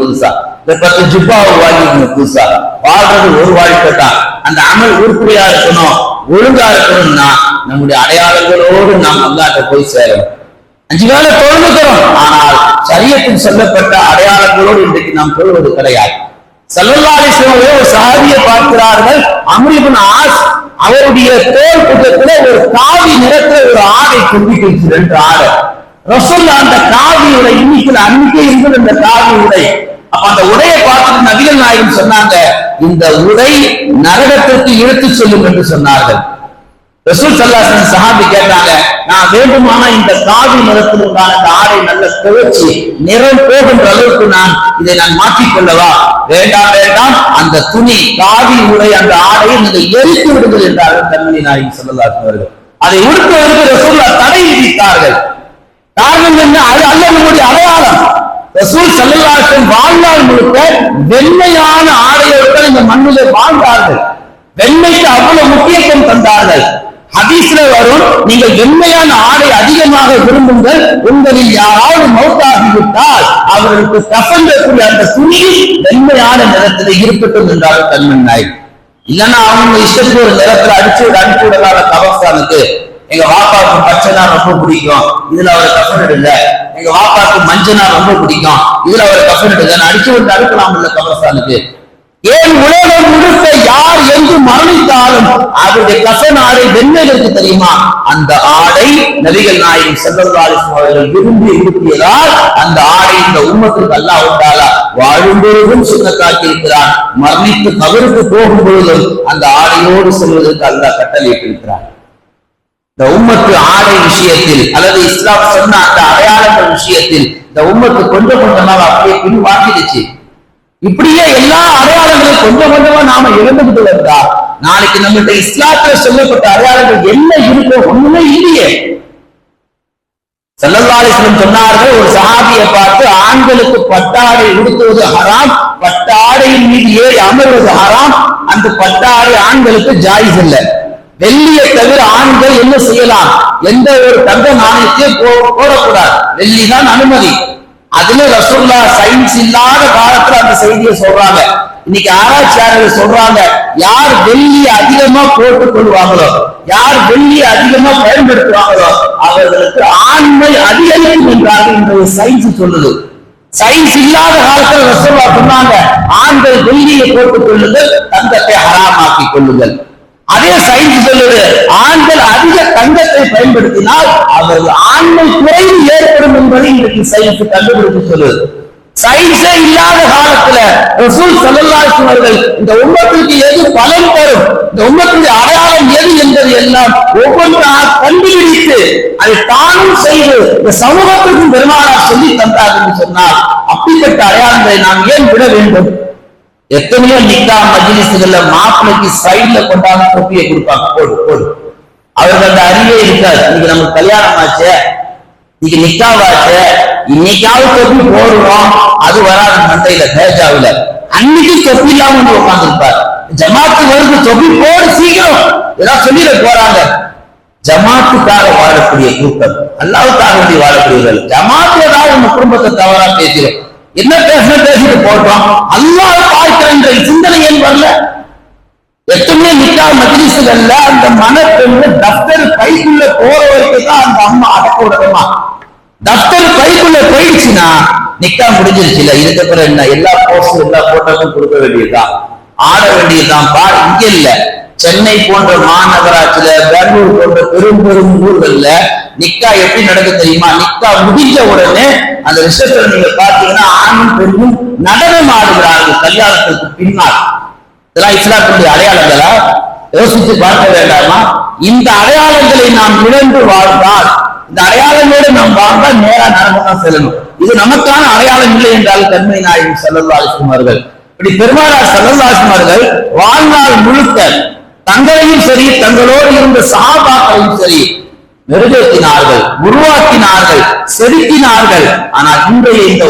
புதுசா. இந்த பத்து ஜிப்பாவை வாங்கிக்கங்க புதுசா. வாழ்றது ஒரு வாழ்க்கை தான். அந்த அமல் உருப்படியா இருக்கணும் ஒழுங்கா இருக்கணும்னா நம்முடைய அடையாளங்களோடு நாம் அல்லாட்ட போய் சேரணும். அஞ்சு வேலை தொழுதுக்கிறோம் ஆனால் சரியத்தில் சொல்லப்பட்ட அடையாளங்களோடு இன்றைக்கு நாம் தொழுவது கிடையாது. சல்லல்லாஹு ஒரு சாதியை பார்க்கிறார்கள். அமிர்தன் ஆஸ் அவருடைய தோல் புத்தத்துல ஒரு காவி நிறத்துல ஒரு ஆடை கொண்டிருக்கிறது என்று ஆடை. ரசூல்லா அந்த காவி இன்னைக்கு அன்னைக்கே இருந்தது. அந்த காவி உடை அப்ப அந்த உடையை பார்த்துட்டு நபிகள் நாயகம் சொன்னாங்க இந்த உடை நரகத்திற்கு இழுத்து செல்லும் என்று சொன்னார்கள். ரசூல் சல்லாசன் சஹாபி கேட்டாங்க நான் வேண்டுமானா இந்த காவி நிறத்தில் உண்டான இந்த ஆடை நல்ல துவச்சி நிறம் போகின்ற அளவுக்கு நான் இதை நான் மாற்றிக் கொள்ளவா? வேண்டாம் வேண்டாம். அந்த துணி காவி உடை அந்த ஆடையை நீங்கள் எரித்து விடுங்கள் என்றார்கள் கண்மணி நாயகி சொல்லலாசன் அவர்கள். அதை உடுத்துவதற்கு ரசூல்லா தடை விதித்தார்கள். காரணம் என்ன? அது அல்ல நம்முடைய அடையாளம். ரசூல் சல்லல்லாஹு வாழ்நாள் முழுக்க வெண்மையான ஆடையோடு இந்த மண்ணிலே வாழ்ந்தார்கள். வெண்மைக்கு அவ்வளவு முக்கியத்துவம் தந்தார்கள். ஹதீஸ்ல வரும் நீங்கள் வெண்மையான ஆடை அதிகமாக விரும்புங்கள் உங்களில் யாராவது மௌத்தாகிவிட்டால் அவர்களுக்கு கசந்தக்கூடிய அந்த துணி வெண்மையான நிறத்தில் இருக்கட்டும் என்றார்கள் தன்மன் நாய் இல்லைன்னா அவங்க இஷ்டத்துக்கு ஒரு நிறத்துல அடிச்சு விட அனுப்பி விடலான கபஸ்தானுக்கு எங்க வாப்பாவுக்கு பச்சைனா ரொம்ப பிடிக்கும். இதுல அவர் கசன் இல்லை. எங்க வாப்பாக்கு மஞ்சனா ரொம்ப பிடிக்கும். இதுல அவர் கஃபன் எடுங்க அடிச்சு விட்டு அனுப்பலாம் இல்ல கபரஸ்தானுக்கு ஏன் உலகம் முழுக்க யார் என்று மரணித்தாலும் அவருடைய கசன் ஆடை வெண்மைகளுக்கு தெரியுமா? அந்த ஆடை நபிகள் நாயகம் செல்லல்லாலிசம் அவர்கள் விரும்பி இருப்பியதால் அந்த ஆடை இந்த உண்மத்திற்கு அல்லாஹ் உண்டாலா வாழும்பொழுதும் பொழுதும் இருக்கிறான் மரணித்து கவருக்கு போகும் பொழுதும் அந்த ஆடையோடு செல்வதற்கு அல்லாஹ் கட்டளையிட்டிருக்கிறார் இந்த உம்மத்து ஆடை விஷயத்தில் அல்லது இஸ்லாம் சொன்ன அந்த அடையாளங்கள் விஷயத்தில் இந்த உம்மத்து கொஞ்சம் கொஞ்சமாக அப்படியே பின்வாங்கிடுச்சு. இப்படியே எல்லா அடையாளங்களையும் கொஞ்சம் கொஞ்சமா நாம இழந்துகிட்டு வந்தா நாளைக்கு நம்மகிட்ட இஸ்லாத்துல சொல்லப்பட்ட அடையாளங்கள் என்ன இருக்கோ ஒண்ணுமே இல்லையே. செல்லல்லாலிஸ்லம் சொன்னார்கள் ஒரு சஹாபியை பார்த்து ஆண்களுக்கு பட்டாடை உடுத்துவது ஹராம் பட்டாடையின் மீது ஏறி அமர்வது ஹராம் அந்த பட்டாடை ஆண்களுக்கு ஜாயிஸ் இல்லை. வெள்ளியை தவிர ஆண்கள் என்ன செய்யலாம்? எந்த ஒரு தங்க நாணயத்தையும் போ- போடக்கூடாது வெள்ளி தான் அனுமதி. அதுல ரசோல்லா சயின்ஸ் இல்லாத காலத்துல அந்த செய்தியை சொல்றாங்க. இன்னைக்கு ஆராய்ச்சியாளர்கள் சொல்றாங்க யார் வெள்ளி அதிகமா போட்டுக் கொள்வாங்களோ யார் வெள்ளி அதிகமா பயன்படுத்துவாங்களோ அவர்களுக்கு ஆண்மை அதிகரிக்கும் என்றார்கள் இன்றைய சயின்ஸ் சொல்லுது. சயின்ஸ் இல்லாத காலத்துல ரசோல்லா சொன்னாங்க ஆண்கள் வெள்ளியை போட்டுக் கொள்ளுங்கள் தங்கத்தை ஹராமாக்கிக் கொள்ளுங்கள். அதே சயின்ஸ் சொல்லுது. ஆண்கள் அதிக தங்கத்தை பயன்படுத்தினால் அவர்கள் ஆண்மை குறைவு ஏற்படும் என்பதை இன்றைக்கு சயின்ஸ் கண்டுபிடித்து சொல்லுது சயின்ஸே இல்லாத காலத்துல ரசூல் ஸல்லல்லாஹு அவர்கள் இந்த உம்மத்துக்கு எது பலன் தரும்? இந்த உம்மத்துடைய அடையாளம் எது என்பது எல்லாம் ஒவ்வொன்றாக கண்டுபிடித்து அதை தானும் செய்து இந்த சமூகத்திற்கும் பெருமானார் சொல்லி தந்தார் என்று சொன்னால் அப்படிப்பட்ட அடையாளங்களை நாம் ஏன் விட வேண்டும்? எத்தனையோ நிக்கா மஜிலிசுகள்ல மாப்பிளைக்கு சைட்ல கொண்டாந்து தொப்பியை கொடுப்பாங்க. போடு போடு. அவருக்கு அந்த அறிவே இருக்காது. இன்னைக்கு நமக்கு கல்யாணம் ஆச்சு. இன்னைக்கு நிக்காவாச்சு இன்னைக்காவது தொப்பி போடுறோம் அது வராது மண்டையில தேஜாவில. அன்னைக்கு தொப்பி இல்லாம வந்து உட்காந்துருப்பார் ஜமாத்து வருது தொப்பி போடு சீக்கிரம். ஏதாவது சொல்லிட போறாங்க. ஜமாத்துக்காக வாழக்கூடிய கூட்டம். அல்லாவுக்காக வேண்டி வாழக்கூடியவர்கள். ஜமாத்து ஏதாவது நம்ம குடும்பத்தை தவறா பேசுகிறோம். என்ன பேச பேசிட்டு போட்டோம் அல்லாஹ் பார்க்கிற சிந்தனை ஏன் வரல? எத்தனை நிக்கா மஜ்லிஸ்கள்ல அந்த மனப்பெண்ணு தப்தர் கைக்குள்ள போற வரைக்கும் தான் அந்த அம்மா அடக்க விடணுமா தப்தர் கைக்குள்ள போயிடுச்சுன்னா நிக்கா முடிஞ்சிருச்சுல இதுக்கப்புறம் என்ன? எல்லா போஸ்டும் எல்லா போட்டோக்கும் கொடுக்க வேண்டியதுதான். ஆட வேண்டியதுதான். பா இங்க இல்லை. சென்னை போன்ற மாநகராட்சியில பெங்களூர் போன்ற பெரும் பெரும் ஊர்கள்ல நிக்கா எப்படி நடக்க தெரியுமா? நிக்கா முடிஞ்ச உடனே அந்த ரிசப்ஷன் நீங்க பாத்தீங்கன்னா ஆணும் பெண்ணும் நடனம் ஆடுகிறார்கள் கல்யாணத்துக்கு பின்னால். இதெல்லாம் இஸ்லாத்தினுடைய அடையாளங்களா? யோசித்து பார்க்க வேண்டாமா? இந்த அடையாளங்களை நாம் இழந்து வாழ்ந்தால் இந்த அடையாளங்களோடு நாம் வாழ்ந்தால் நேரா நடந்து தான் செல்லணும். இது நமக்கான அடையாளம் இல்லை என்றால் தன்மை நாயகம் செல்லல்லாசுமார்கள் இப்படி பெருமானார் செல்லல்லாசுமார்கள் வாழ்நாள் முழுக்க தங்களையும் சரி தங்களோடு இருந்த சகாபாக்களையும் சரி நிறைவேற்றினார்கள் உருவாக்கினார்கள் செதுக்கினார்கள். ஆனால் இன்றைய இந்த